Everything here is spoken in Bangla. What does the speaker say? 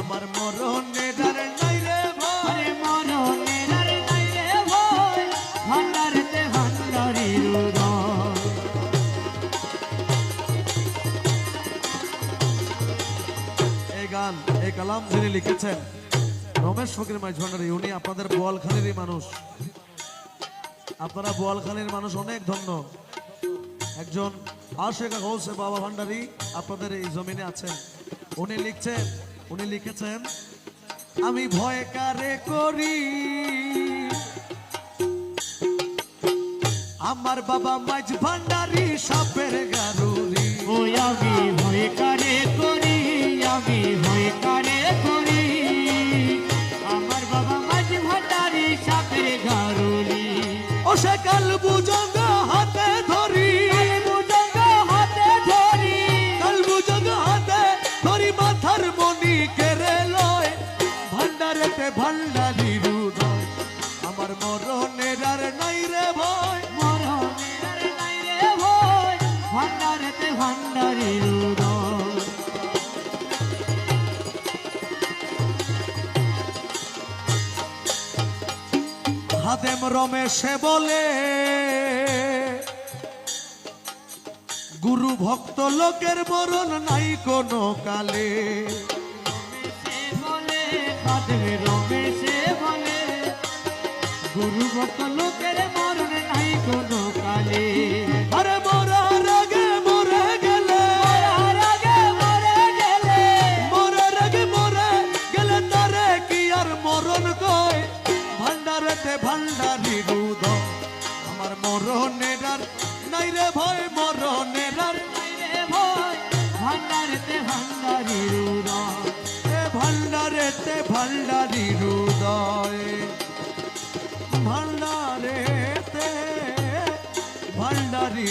আমার মরণে দার নাই রে ভয়। মরণে দার নাই ভয়। ভান্ডারেতে ভান্ডারি এই গান এই কালাম যিনি লিখেছেন, রমেশ ফকির মাই ঝন্ডারি উনি আপনাদের বোয়ালখালীরই মানুষ। আপনারা বোয়ালখালীর মানুষ অনেক ধন্য। একজন আশেখা হোসে বাবা ভান্ডারি আপনাদের এই জমিনে আছেন। উনি লিখছেন উনি লিখেছেন আমি ভয় কারে করি? আমার বাবা মাইজ ভান্ডারী সাপের গারুরি। ওই আমি ভয় কারে করি আমি ভয় কারে করি। আমার বাবা মাঝ ভান্ডারি সাপের গারুলি ও সে কাল ভান্ডারেতে ভান্ডারি রুদয় আমার মরণের আর নাই রে ভয়। মরণের নাই রে ভয়। ভান্ডারেতে ভান্ডারি রুদয় হাতেম রমেশে বলে গুরু ভক্ত লোকের মরণ নাই কোনো কালে। রমেশে বলে গুরু ভক্ত লোকের মরণ নাই কোনো কালে। আরে মরার আগে মরে গেলে। মরার মরে গেলে। মরার আগে মরে গেলে তারে কি আর মরণ কয়? ভান্ডারেতে ভান্ডারি রুদ ভান্ডারেতে ভান্ডারি হৃদয় ভান্ডারেতে ভান্ডারি